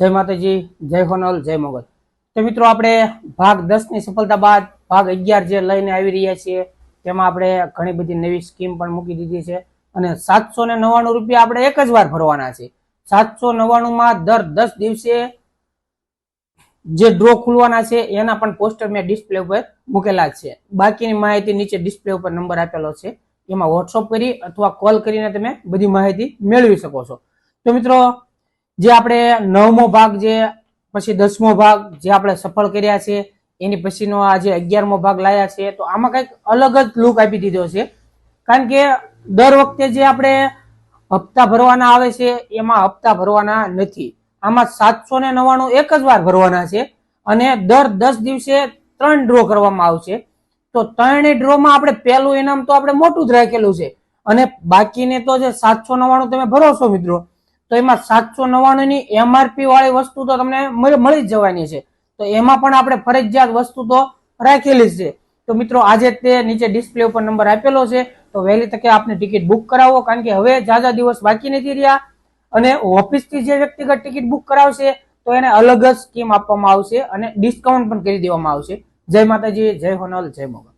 જય માતાજી, જય હોનલ, જય મોગલ. તો મિત્રો, આપણે ભાગ દસની સફળતા બાદ ભાગ અગિયાર જે લઈને આવી રહ્યા છીએ, તેમાં આપણે ઘણી બધી નવી સ્કીમ પણ મૂકી દીધી છે અને સાતસો ને નવ્વાણું રૂપિયા આપણે એક જ વાર ભરવાના છે. સાતસો નવ્વાણુંમાં દર દસ દિવસે જે ડ્રો ખુલવાના છે, એના પણ પોસ્ટર મેં ડિસ્પ્લે ઉપર મૂકેલા છે. બાકીની માહિતી નીચે ડિસ્પ્લે ઉપર નંબર આપેલો છે. એમાં વોટ્સઅપ કરી અથવા કોલ કરીને તમે બધી માહિતી મેળવી શકો છો. તો મિત્રો જે આપણે નવમો ભાગ જે, પછી દસમો ભાગ જે આપણે સફળ કર્યા છે, એની પછીનો આ જે અગિયારમો ભાગ લાયા છે, તો આમાં કંઈક અલગ જ લુક આપી દીધો છે. કારણ કે દર વખતે જે આપણે હપ્તા ભરવાના આવે છે, એમાં હપ્તા ભરવાના નથી. આમાં સાતસો ને નવ્વાણું એક જ વાર ભરવાના છે અને દર દસ દિવસે ત્રણ ડ્રો કરવામાં આવશે. તો ત્રણેય ડ્રોમાં આપણે પહેલું ઇનામ તો આપણે મોટું જ રાખેલું છે. અને બાકીને તો જે સાતસો નવ્વાણું તમે ભરો છો મિત્રો તો એમાં સાતસો નવ્વાણું ની એમઆરપી વાળી વસ્તુ તો તમને મળી જ જવાની છે. તો એમાં પણ આપણે ફરજિયાત વસ્તુ તો રાખેલી છે. તો મિત્રો, આજે તે નીચે ડિસ્પ્લે ઉપર નંબર આપેલો છે. તો વહેલી તકે આપને ટિકિટ બુક કરાવો, કારણ કે હવે જાજા દિવસ બાકી નથી રહ્યા. અને ઓફિસથી જે વ્યક્તિગત ટિકિટ બુક કરાવશે, તો એને અલગ જ સ્કીમ આપવામાં આવશે અને ડિસ્કાઉન્ટ પણ કરી દેવામાં આવશે. જય માતાજી, જય હોનલ, જય મોગલ.